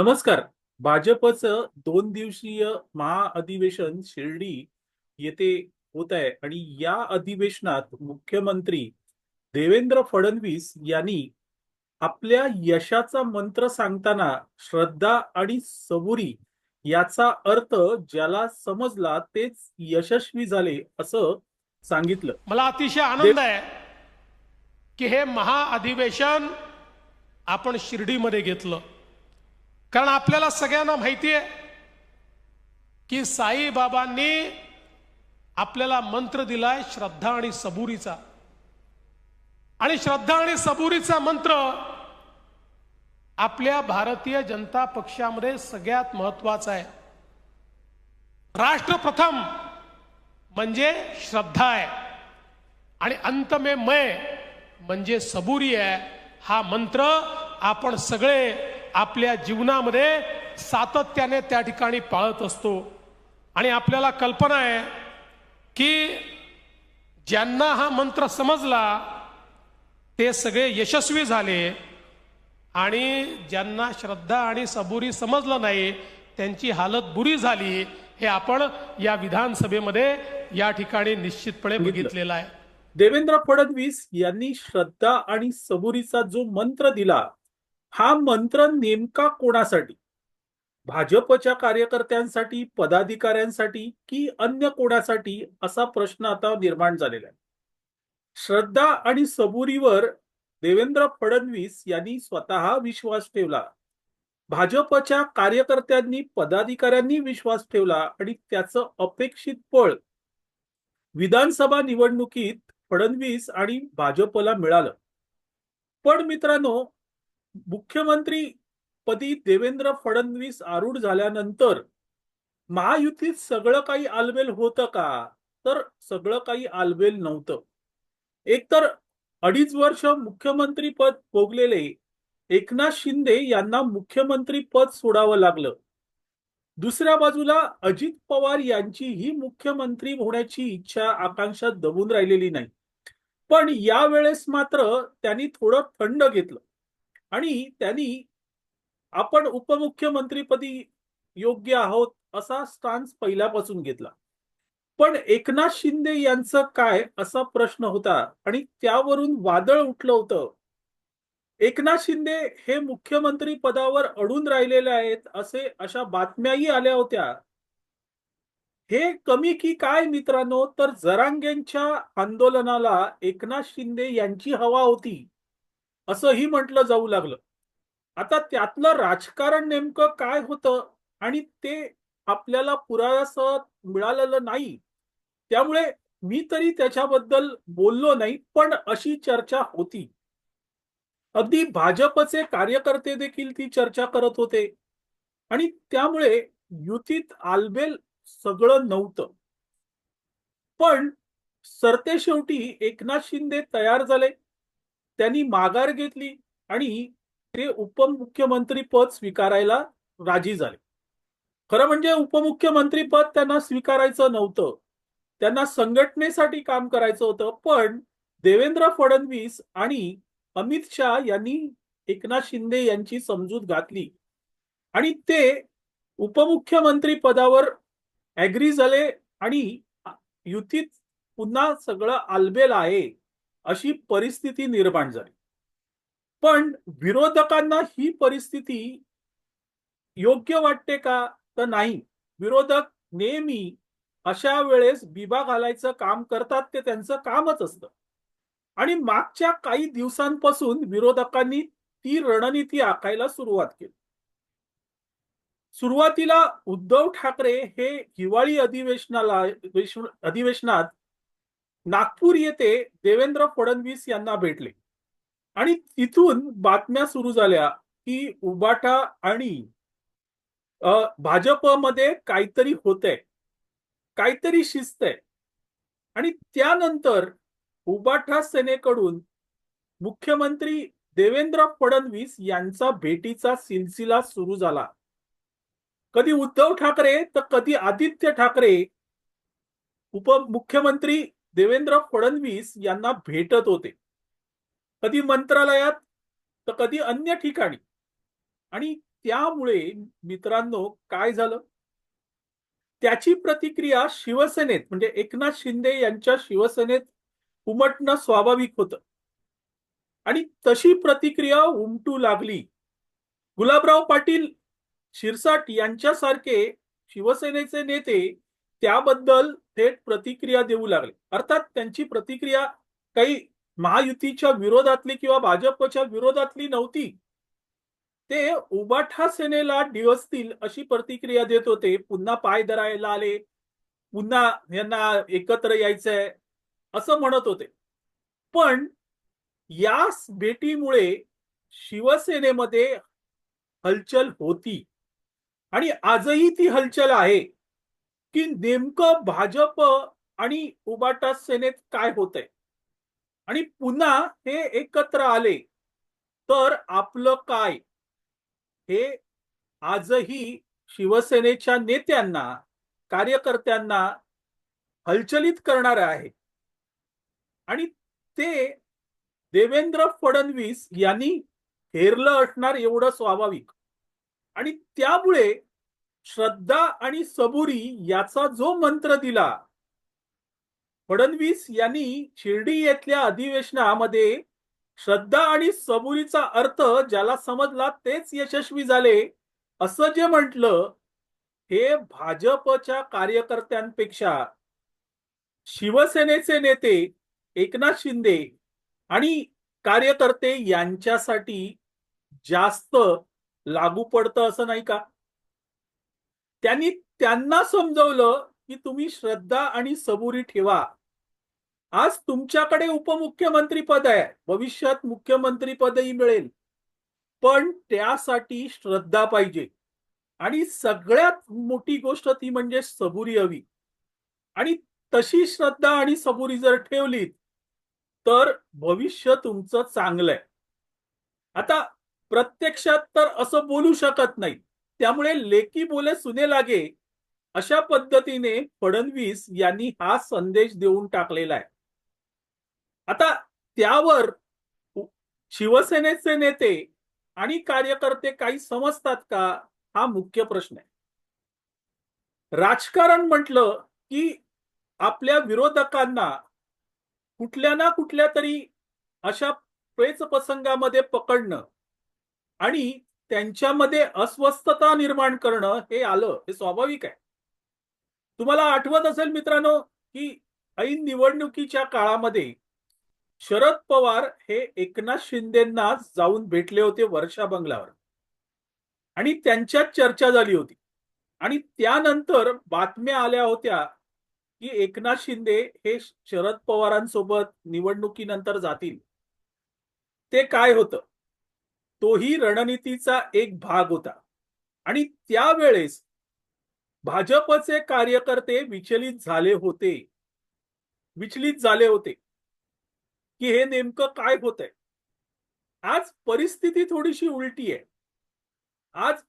नमस्कार. भाजपचं दोन दिवसीय महाअधिवेशन शिर्डी येथे होत आहे आणि या अधिवेशनात मुख्यमंत्री देवेंद्र फडणवीस यांनी आपल्या यशाचा मंत्र सांगताना श्रद्धा आणि सबुरी याचा अर्थ ज्याला समजला तेच यशस्वी झाले असं सांगितलं. मला अतिशय आनंद आहे की हे महाअधिवेशन आपण शिर्डीमध्ये घेतलं. कारण आपल्याला सगळ्यांना माहिती आहे की साईबाबांनी आपल्याला मंत्र दिलाय श्रद्धा आणि सबुरीचा. आणि श्रद्धा आणि सबुरीचा मंत्र आपल्या भारतीय जनता पक्षामध्ये सगळ्यात महत्त्वाचा आहे. राष्ट्रप्रथम म्हणजे श्रद्धा आहे. आणि अंत में मय म्हणजे सबुरी आहे. हा मंत्र आपण सगळे आपल्या जीवनामध्ये सातत्याने त्या ठिकाणी पाळत असतो. आणि आपल्याला कल्पना आहे की ज्यांना हा मंत्र समजला ते सगळे यशस्वी झाले. आणि ज्यांना श्रद्धा आणि सबुरी समजलं नाही त्यांची हालत बुरी झाली हे आपण या विधानसभेमध्ये या ठिकाणी निश्चितपणे बघितलं. बघितलेलं आहे. देवेंद्र फडणवीस यांनी श्रद्धा आणि सबुरीचा जो मंत्र दिला हा मंत्र नेमका कोणासाठी? भाजपच्या कार्यकर्त्यांसाठी पदाधिकाऱ्यांसाठी की अन्य कोणासाठी असा प्रश्न आता निर्माण झालेला आहे. श्रद्धा आणि सबुरीवर देवेंद्र फडणवीस यांनी स्वतः विश्वास ठेवला. भाजपच्या कार्यकर्त्यांनी पदाधिकाऱ्यांनी विश्वास ठेवला आणि त्याचं अपेक्षित फळ विधानसभा निवडणुकीत फडणवीस आणि भाजपला मिळालं. पण मित्रांनो मुख्यमंत्री पदी देवेंद्र फडणवीस आरूढ झाल्यानंतर महायुतीत सगळं काही आलबेल होतं का? तर सगळं काही आलबेल नव्हतं. एकतर अडीच वर्ष मुख्यमंत्री पद भोगलेले एकनाथ शिंदे यांना मुख्यमंत्री पद सोडावं लागलं. दुसऱ्या बाजूला अजित पवार यांची ही मुख्यमंत्री होण्याची इच्छा आकांक्षा दबून राहिलेली नाही. पण यावेळेस मात्र त्यांनी थोडं थंड घेतलं. आणि त्यांनी आपण उपमुख्यमंत्रीपदी योग्य आहोत असा स्टान्स पहिल्यापासून घेतला. पण एकनाथ शिंदे यांचं काय असा प्रश्न होता आणि त्यावरून वादळ उठलं होतं. एकनाथ शिंदे हे मुख्यमंत्री पदावर अडून राहिलेले आहेत असे अशा बातम्याही आल्या होत्या. हे कमी की काय मित्रांनो तर जरांगेंच्या आंदोलनाला एकनाथ शिंदे यांची हवा होती. असंही म्हटलं जाऊ लागलं. आता त्यातलं राजकारण नेमकं काय होतं आणि ते आपल्याला पुराव्यासह मिळालेलं नाही त्यामुळे मी तरी त्याच्याबद्दल बोललो नाही पण अशी चर्चा होती. अगदी भाजपचे कार्यकर्ते देखील ती चर्चा करत होते. आणि त्यामुळे युतीत आलबेल सगळं नव्हतं. पण सरते शेवटी एकनाथ शिंदे तयार झाले. त्यांनी माघार घेतली आणि ते उपमुख्यमंत्री पद स्वीकारायला राजी झाले. खरं म्हणजे उपमुख्यमंत्री पद त्यांना स्वीकारायचं नव्हतं. त्यांना संघटनेसाठी काम करायचं होतं पण देवेंद्र फडणवीस आणि अमित शहा यांनी एकनाथ शिंदे यांची समजूत घातली. आणि ते उपमुख्यमंत्री पदावर ऍग्री झाले आणि युतीत पुन्हा सगळं आलबेल आहे. अशी परिस्थिती निर्माण झाली. पण विरोधकांना ही परिस्थिती योग्य वाटते का? तर नाही. विरोधक नेहमी अशा वेळेस बिबा घालायचं काम करतात ते त्यांचं कामच असतं. आणि मागच्या काही दिवसांपासून विरोधकांनी ती रणनीती आखायला सुरुवात केली. सुरुवातीला उद्धव ठाकरे हे हिवाळी अधिवेशनाला अधिवेशनात नागपूर येथे देवेंद्र फडणवीस यांना भेटले. आणि तिथून बातम्या सुरू झाल्या की उबाटा आणि भाजपमध्ये काहीतरी होतंय. काहीतरी शिस्त आहे आणि त्यानंतर उबाठा सेनेकडून मुख्यमंत्री देवेंद्र फडणवीस यांचा भेटीचा सिलसिला सुरू झाला. कधी उद्धव ठाकरे तर कधी आदित्य ठाकरे उपमुख्यमंत्री देवेंद्र फडणवीस यांना भेटत होते. कधी मंत्रालयात तर कधी अन्य ठिकाणी. आणि त्यामुळे मित्रांनो काय झालं? त्याची प्रतिक्रिया शिवसेनेत म्हणजे एकनाथ शिंदे यांच्या शिवसेनेत उमटणं स्वाभाविक होतं. आणि तशी प्रतिक्रिया उमटू लागली. गुलाबराव पाटील शिरसाट यांच्यासारखे शिवसेनेचे नेते त्याबद्दल थेट प्रतिक्रिया देऊ लागले. अर्थात त्यांची प्रतिक्रिया काही महायुतीच्या विरोधातली किंवा भाजपच्या विरोधातली नव्हती. ते उबाठा सेनेला डिवसतील अशी प्रतिक्रिया देत होते. पुन्हा पाय धरायला आले. पुन्हा यांना एकत्र यायचंय असं म्हणत होते. पण या भेटीमुळे शिवसेनेमध्ये हलचल होती. आणि आजही ती हलचल आहे. की नेमकं भाजप आणि उबाटा सेनेत काय होतंय? आणि पुन्हा हे एकत्र आले तर आपलं काय? हे आजही शिवसेनेच्या नेत्यांना कार्यकर्त्यांना हलचलित करणार आहे. आणि ते देवेंद्र फडणवीस यांनी हेरलं असणार एवढं स्वाभाविक. आणि त्यामुळे श्रद्धा आणि सबुरी याचा जो मंत्र दिला. फडणवीस यांनी शिर्डी येथल्या अधिवेशनामध्ये श्रद्धा आणि सबुरीचा अर्थ ज्याला समजला तेच यशस्वी झाले असं जे म्हटलं हे भाजपच्या कार्यकर्त्यांपेक्षा शिवसेनेचे नेते एकनाथ शिंदे आणि कार्यकर्ते यांच्यासाठी जास्त लागू पडतं असं नाही का? त्यांनी त्यांना समजवलं की तुम्ही श्रद्धा आणि सबुरी ठेवा. आज तुमच्याकडे उपमुख्यमंत्री पद आहे. भविष्यात मुख्यमंत्री पदही मिळेल. पण त्यासाठी श्रद्धा पाहिजे. आणि सगळ्यात मोठी गोष्ट ती म्हणजे सबुरी हवी. आणि तशी श्रद्धा आणि सबुरी जर ठेवलीत तर भविष्य तुमचं चांगलं आहे आता प्रत्यक्षात तर असं बोलू शकत नाही त्यामुळे लेकी बोले सुने लागे. अशा पद्धतीने फडणवीस यांनी हा संदेश देऊन टाकलेला आहे. आता त्यावर शिवसेनेचे नेते आणि कार्यकर्ते काही समजतात का? हा मुख्य प्रश्न आहे. राजकारण म्हटलं की आपल्या विरोधकांना कुठल्या ना कुठल्या तरी अशा प्रेच प्रसंगामध्ये पकडणं आणि त्यांच्यामध्ये अस्वस्थता निर्माण करणं हे आलं हे स्वाभाविक आहे. तुम्हाला आठवत असेल मित्रांनो की ऐन निवडणुकीच्या काळामध्ये शरद पवार हे एकनाथ शिंदेना जाऊन भेटले होते वर्षा बंगल्यावर. आणि त्यांच्यात चर्चा झाली होती. आणि त्यानंतर बातम्या आल्या होत्या की एकनाथ शिंदे हे शरद पवारांसोबत निवडणुकीनंतर जातील. ते काय होतं? तोही रणनीतीचा एक भाग होता. आणि त्यावेळेस भाजपचे कार्यकर्ते विचलित झाले होते. विचलित झाले होते. की हे नेमकं काय होत आहे आज परिस्थिती थोडीशी उलटी आहे. आज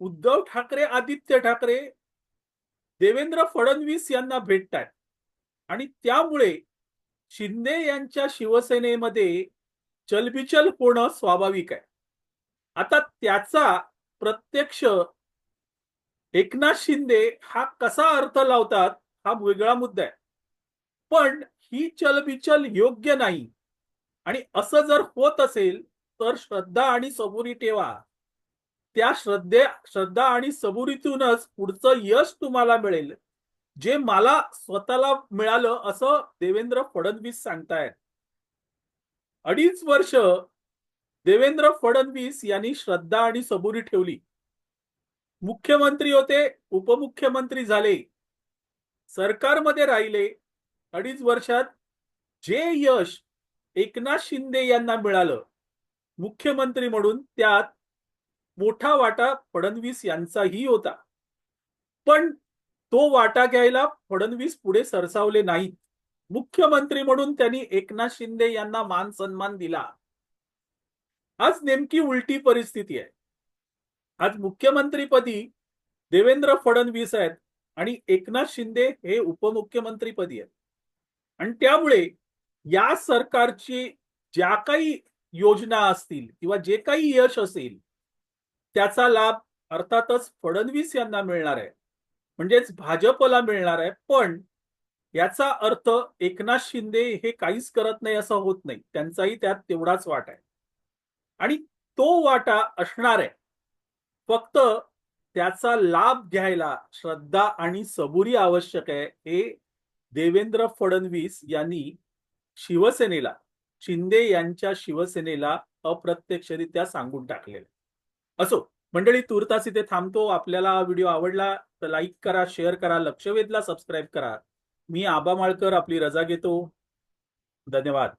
उद्धव ठाकरे आदित्य ठाकरे देवेंद्र फडणवीस यांना भेटतात आणि त्यामुळे शिंदे यांच्या शिवसेनेमध्ये चलबिचल होणं स्वाभाविक आहे. आता त्याचा प्रत्यक्ष एकनाथ शिंदे हा कसा अर्थ लावतात हा वेगळा मुद्दा आहे. पण ही चलबिचल योग्य नाही. आणि असं जर होत असेल तर श्रद्धा आणि सबुरी ठेवा. त्या श्रद्धे श्रद्धा आणि सबुरीतूनच पुढचं यश तुम्हाला मिळेल. जे मला स्वतःला मिळालं असं देवेंद्र फडणवीस सांगतायत. अडीच वर्ष देवेंद्र फडणवीस यांनी श्रद्धा आणि सबुरी ठेवली. मुख्यमंत्री होते उपमुख्यमंत्री झाले. सरकारमध्ये राहिले अडीच वर्षात जे यश एकनाथ शिंदे यांना मिळालं मुख्यमंत्री म्हणून त्यात मोठा वाटा फडणवीस यांचाही होता. पण तो वाटा घ्यायला फडणवीस पुढे सरसावले नाहीत. मुख्यमंत्री म्हणून त्यांनी एकनाथ शिंदे यांना मान सन्मान दिला. आज नेमकी उलटी परिस्थिती आहे. आज मुख्यमंत्रीपदी देवेंद्र फडणवीस आहेत आणि एकनाथ शिंदे हे उपमुख्यमंत्रीपदी आहेत. आणि त्यामुळे या सरकारची ज्या काही योजना असतील किंवा जे काही यश असेल त्याचा लाभ अर्थातच फडणवीस यांना मिळणार आहे. म्हणजेच भाजपला मिळणार आहे. पण याचा अर्थ एकनाथ शिंदे हे काहीच करत नाही असं होत नाही. त्यांचाही त्यात तेवढाच वाट आहे. आणि तो वाटा असणार आहे. फक्त त्याचा लाभ घ्यायला श्रद्धा आणि सबुरी आवश्यक आहे. हे देवेंद्र फडणवीस यांनी शिवसेनेला शिंदे यांच्या शिवसेनेला अप्रत्यक्षरित्या सांगून टाकलेलं असो मंडळी तुर्तास इथे थांबतो. आपल्याला हा व्हिडिओ आवडला तर लाईक करा शेअर करा लक्षवेधला सबस्क्राईब करा. मी आबा माळकर आपली रजा घेतो. धन्यवाद.